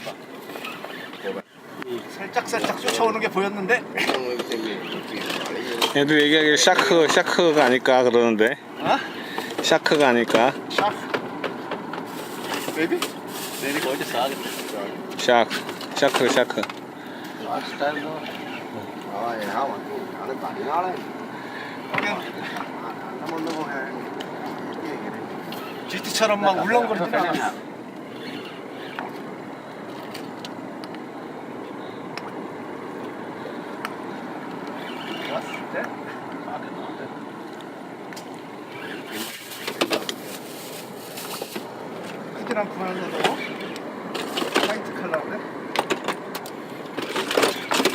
봐. 살짝 살짝 쫓아오는 게 보였는데. 얘도 얘기하기 샤크 샤크가 아닐까 그러는데 아? 샤크가 아닐까 샤크. 베이비? 내리 어제 사겠다. 샤크 샤크 샤크 GT처럼 막 울렁거리지 마. 않고 하는데도 화이트 컬러인데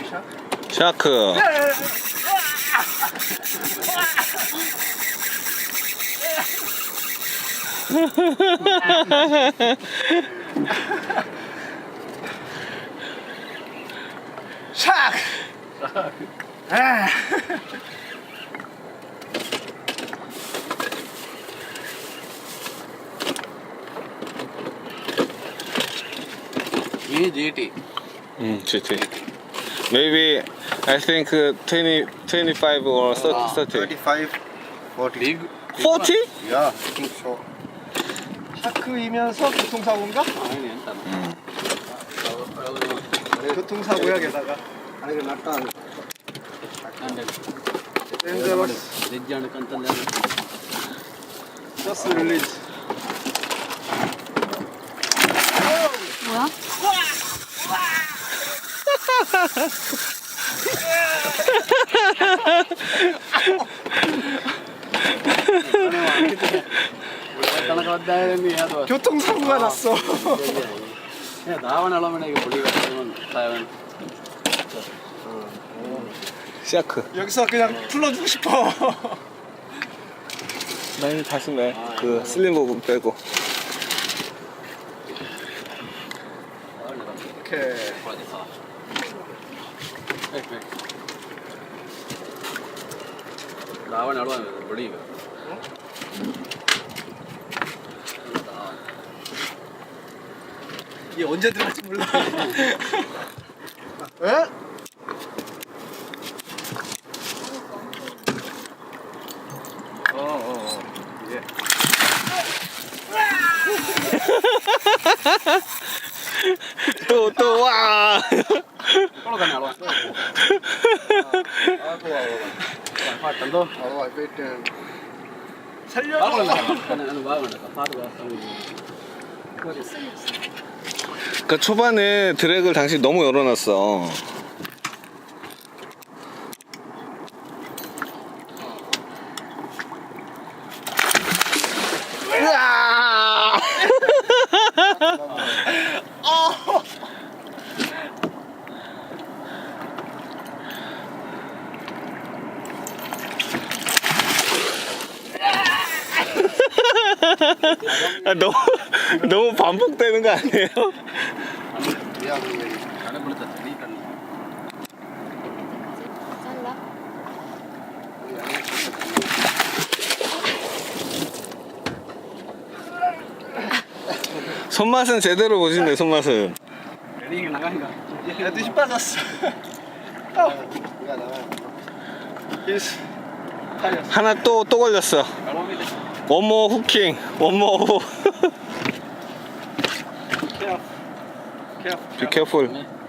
샷 샤크 샥! 아. GT. Mm, GT. Maybe I think uh, 20, 25 or 30. Uh, 30. 35, 40. Big, big 40? One. Yeah, I think so. 하크이면서 교통사고인가? 음. 교통사고야 게다가. 아니 그 낙타. Dangerous. Just release. 교통사고가 났어. 시아크. 여기서 그냥 풀러주고 싶어. 네, 나 이미 다 쓴네. 그 슬림 부분 빼고. 오케이. 라완 알완 몰리요. 이게 언제 들어갈지 몰라. 에? 어, 어, 어. 예. 또또 또, 와! 간다. 바로 앞에 있던. 살려줘. 그러니까 초반에 드랙을 당신 너무 열어놨어. 으아! 아, 너무 너무 반복되는 거 아니에요? 손맛은 제대로 보시네 손맛은. 야, 눈이 빠졌어. 하나 또 또 걸렸어. One more hooking, one more hook. careful. Careful. Be careful. Yeah.